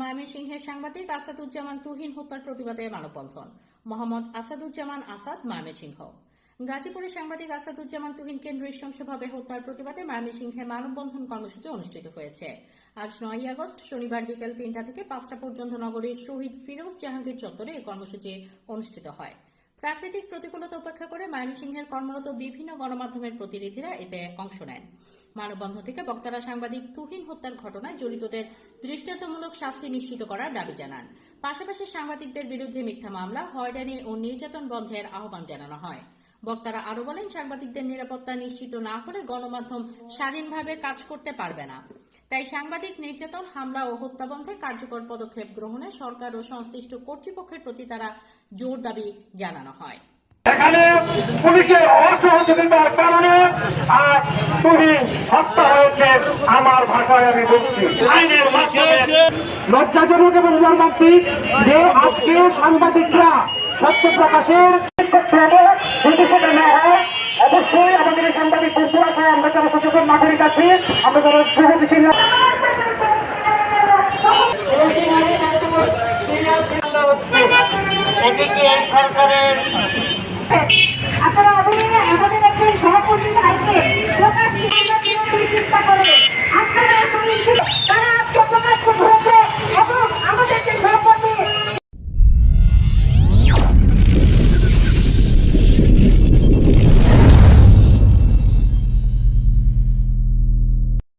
ময়মনসিংহের সাংবাদিক আসাদুজ্জামান তুহিন হত্যার প্রতিবাদে মানববন্ধন। মোহাম্মদ আসাদুজ্জামান আসাদ ময়মনসিংহ গাজীপুরে সাংবাদিক আসাদুজ্জামান তুহিন কেন্দ্রীয় নৃশংসভাবে হত্যার প্রতিবাদে ময়মনসিংহে মানববন্ধন কর্মসূচি অনুষ্ঠিত হয়েছে। আজ নয় আগস্ট, শনিবার বিকেল তিনটা থেকে পাঁচটা পর্যন্ত নগরীর শহীদ ফিরোজ জাহাঙ্গীর চত্বরে এই কর্মসূচি অনুষ্ঠিত হয়। প্রাকৃতিক প্রতিকূলতা উপেক্ষা করে ময়মনসিংহের কর্মরত বিভিন্ন গণমাধ্যমের প্রতিনিধিরা এতে অংশ নেন। মানববন্ধন থেকে বক্তারা সাংবাদিক তুহিন হত্যার ঘটনায় জড়িতদের দৃষ্টান্তমূলক শাস্তি নিশ্চিত করার দাবি জানান। পাশাপাশি সাংবাদিকদের বিরুদ্ধে মিথ্যা মামলা, হয়রানি ও নির্যাতন বন্ধের আহ্বান জানানো হয়। বক্তারা আরও বলেন, সাংবাদিকদের নিরাপত্তা নিশ্চিত না হলে গণমাধ্যম স্বাধীনভাবে কাজ করতে পারবে না। তাই সাংবাদিক নির্যাতন, হামলা ও হত্যা বন্ধে কার্যকর পদক্ষেপ গ্রহণে সরকার ও সংশ্লিষ্ট কর্তৃপক্ষের প্রতি তারা জোর দাবি জানানো হয়। এখানে পুলিশের অসহযোগিতার কারণে হত্যা হয়েছে আমার ভাষায় আমি বলছি। আইনের মাধ্যমে লজ্জাজনক এবং মর্মান্তিক যে আজকে সাংবাদিকরা সত্য প্রকাশের যদি সেটা হয় অবশ্যই আমাদের এই সাংবাদিক আছে আমরা যারা সচেতন নাগরিক আছি আমরা যারা প্রগতিশীল কি সরকারের আপনারা আমাদের একজন সভাপতি あったらそれ